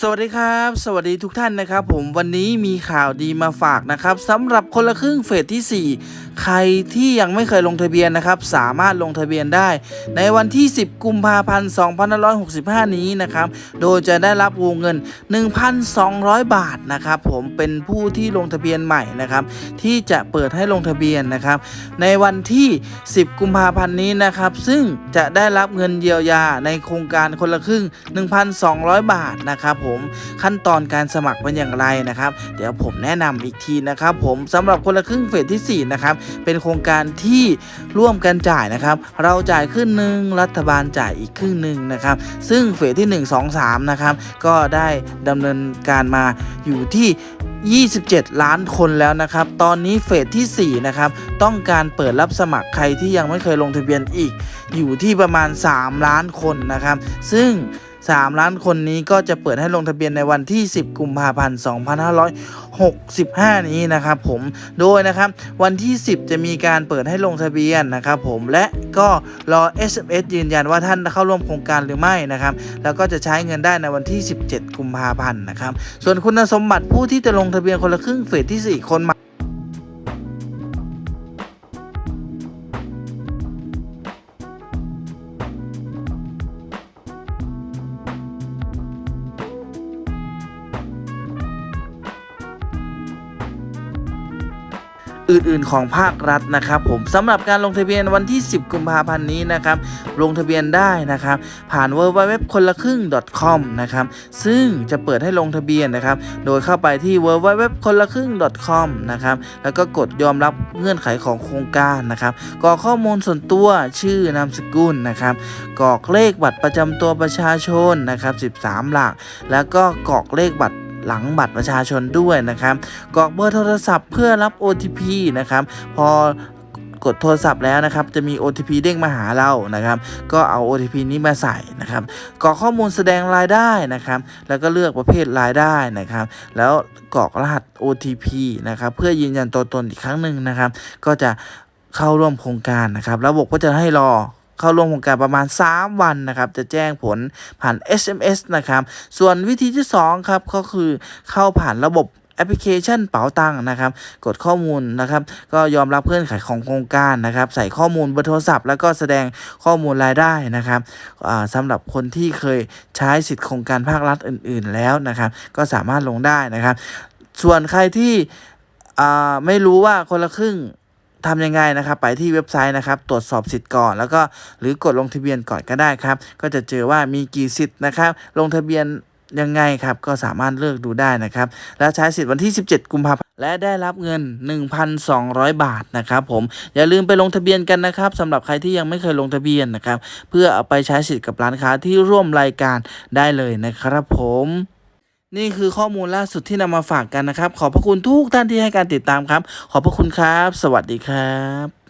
สวัสดีครับ สวัสดีทุกท่านนะครับ ผมวันนี้มีข่าวดีมาฝากนะครับสำหรับคนละครึ่งเฟสที่ 4ใครที่ยังไม่เคยลงทะเบียนนะครับ สามารถลงทะเบียนได้ ในวันที่ 10 กุมภาพันธ์ 2565 นี้นะครับ โดยจะได้รับวงเงิน 1,200 บาทนะครับ ผมเป็นผู้ที่ลงทะเบียนใหม่นะครับ ที่จะเปิดให้ลงทะเบียนนะครับ ในวันที่ 10 กุมภาพันธ์นี้นะครับ ซึ่งจะได้รับเงินเยียวยาในโครงการคนละครึ่ง 1,200 บาทนะครับ ผมขั้นตอนการสมัครเป็นอย่างไรนะครับ เดี๋ยวผมแนะนำอีกทีนะครับ ผมสำหรับคนละครึ่งเฟสที่ 4 นะครับเป็นโครงการที่ร่วมกันจ่ายนะครับ เราจ่ายครึ่งหนึ่งรัฐบาลจ่ายอีกครึ่งหนึ่งนะครับ ซึ่งเฟสที่ 1 2 3 นะครับ ก็ได้ดำเนินการมาอยู่ที่27 ล้านคนแล้วนะครับ ตอนนี้เฟสที่ 4 นะครับ ต้องการเปิดรับสมัครใครที่ยังไม่เคยลงทะเบียนอีก อยู่ที่ประมาณ 3 ล้านคนนะครับ ซึ่ง 3 ล้านคนนี้ก็จะเปิดให้ลงทะเบียนในวันที่ 10 กุมภาพันธ์ 2565 นี้นะครับผมโดยนะครับวันที่ 10 จะมีการเปิดให้ลงทะเบียนนะครับผมและก็รอ SMS ยืนยันว่าท่านเข้าร่วมโครงการหรือไม่นะครับแล้วก็จะใช้เงินได้ในวันที่ 17 กุมภาพันธ์นะครับส่วนคุณสมบัติผู้ที่จะลงทะเบียนคนละครึ่งเฟสที่ 4 คนม อื่นๆของภาครัฐนะครับ ผมสำหรับการลงทะเบียนวันที่ 10 กุมภาพันธ์นี้นะครับ ลงทะเบียนได้นะครับ ผ่าน w w w คนละครึ่ง .com นะครับ ซึ่งจะเปิดให้ลงทะเบียนนะครับ โดยเข้าไปที่ w w w คนละครึ่ง .com นะครับ แล้วก็กดยอมรับเงื่อนไขของโครงการนะครับกรอกข้อมูลส่วนตัวชื่อนามสกุลนะครับกรอกเลขบัตรประจำตัวประชาชนนะครับ 13 หลัก แล้วก็กรอกเลขบัตร หลังบัตรประชาชนด้วยนะครับกรอกเบอร์โทรศัพท์เพื่อรับ OTP นะครับพอกดโทรศัพท์แล้วนะครับ จะมี OTP เด้งมาหาเรานะครับ ก็เอา OTP นี้มาใส่นะครับกรอกข้อมูลแสดงรายได้นะครับ แล้วก็เลือกประเภทรายได้นะครับ แล้วกรอกรหัส OTP นะครับ เพื่อยืนยันตัวตนอีกครั้งหนึ่งนะครับ ก็จะเข้าร่วมโครงการนะครับ ระบบก็จะให้รอ เข้าร่วมโครงการประมาณ 3 วันนะครับ จะแจ้งผลผ่าน SMS นะครับ ส่วนวิธีที่ 2 ครับ ก็คือเข้าผ่านระบบแอปพลิเคชันเป๋าตังค์นะครับ กดข้อมูลนะครับ ก็ยอมรับเงื่อนไขของโครงการนะครับ ใส่ข้อมูลเบอร์โทรศัพท์ แล้วก็แสดงข้อมูลรายได้นะครับอ่าสำหรับคนที่เคยใช้สิทธิโครงการภาครัฐอื่น ๆ แล้วนะครับ ก็สามารถลงได้นะครับ ส่วนใครที่ไม่รู้ว่าคนละครึ่ง ทำยังไงนะครับ ไปที่เว็บไซต์นะครับ ตรวจสอบสิทธิ์ก่อน แล้วก็หรือกดลงทะเบียนก่อนก็ได้ครับ ก็จะเจอว่ามีกี่สิทธิ์นะครับ ลงทะเบียนยังไงครับ ก็สามารถเลือกดูได้นะครับ แล้วใช้สิทธิ์วันที่ 17 กุมภาพันธ์และได้รับเงิน 1,200 บาทนะครับผมอย่าลืมไปลงทะเบียนกันนะครับสำหรับใครที่ยังไม่เคยลงทะเบียนนะครับ เพื่อเอาไปใช้สิทธิ์กับร้านค้าที่ร่วมรายการได้เลยนะครับผม นี่คือข้อมูลล่าสุดที่นำมาฝากกันนะครับ ขอบพระคุณทุกท่านที่ให้การติดตามครับ ขอบพระคุณครับ สวัสดีครับ